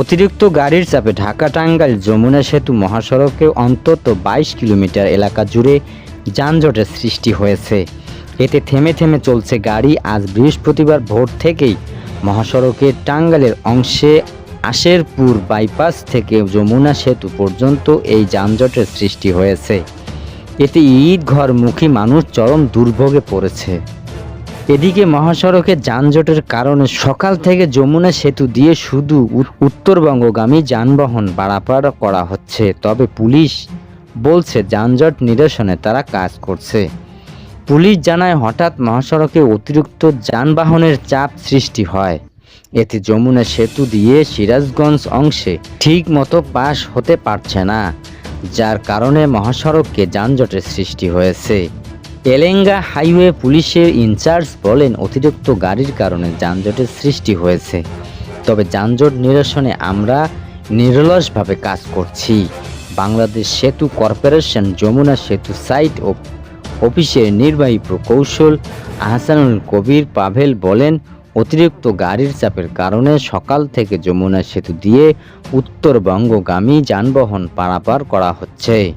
অতিরিক্ত গাড়ির চাপে ঢাকা টাঙ্গাইল যমুনা সেতু মহাসড়কে অন্তত বাইশ কিলোমিটার এলাকা জুড়ে যানজটের সৃষ্টি হয়েছে। এতে থেমে থেমে চলছে গাড়ি আজ বৃহস্পতিবার ভোর থেকেই মহাসড়কের টাঙ্গালের অংশে আশেরপুর বাইপাস থেকে যমুনা সেতু পর্যন্ত এই যানজটের সৃষ্টি হয়েছে। এতে ঈদ ঘরমুখী মানুষ চরম দুর্ভোগে পড়েছে। এদিকে মহাসড়কে যানজটের কারণে সকাল থেকে যমুনা সেতু দিয়ে শুধু উত্তরবঙ্গগামী যানবাহন পারাপার করা হচ্ছে। তবে পুলিশ বলছে, যানজট নিরসনে তারা কাজ করছে। পুলিশ জানায়, হঠাৎ মহাসড়কে অতিরিক্ত যানবাহনের চাপ সৃষ্টি হয়। এতে যমুনা সেতু দিয়ে সিরাজগঞ্জ অংশে ঠিক মতো পাশ হতে পারছে না, যার কারণে মহাসড়ককে যানজটের সৃষ্টি হয়েছে। এলেঙ্গা হাইওয়ে পুলিশের ইনচার্জ বলেন, অতিরিক্ত গাড়ির কারণে যানজটের সৃষ্টি হয়েছে। তবে যানজট নিরসনে আমরা নিরলসভাবে কাজ করছি। বাংলাদেশ সেতু কর্পোরেশন, যমুনা সেতু সাইট ও অফিসের নির্বাহী প্রকৌশল আহসানুল কবির পাভেল বলেন, অতিরিক্ত গাড়ির চাপের কারণে সকাল থেকে যমুনা সেতু দিয়ে উত্তরবঙ্গগামী যানবাহন পারাপার করা হচ্ছে।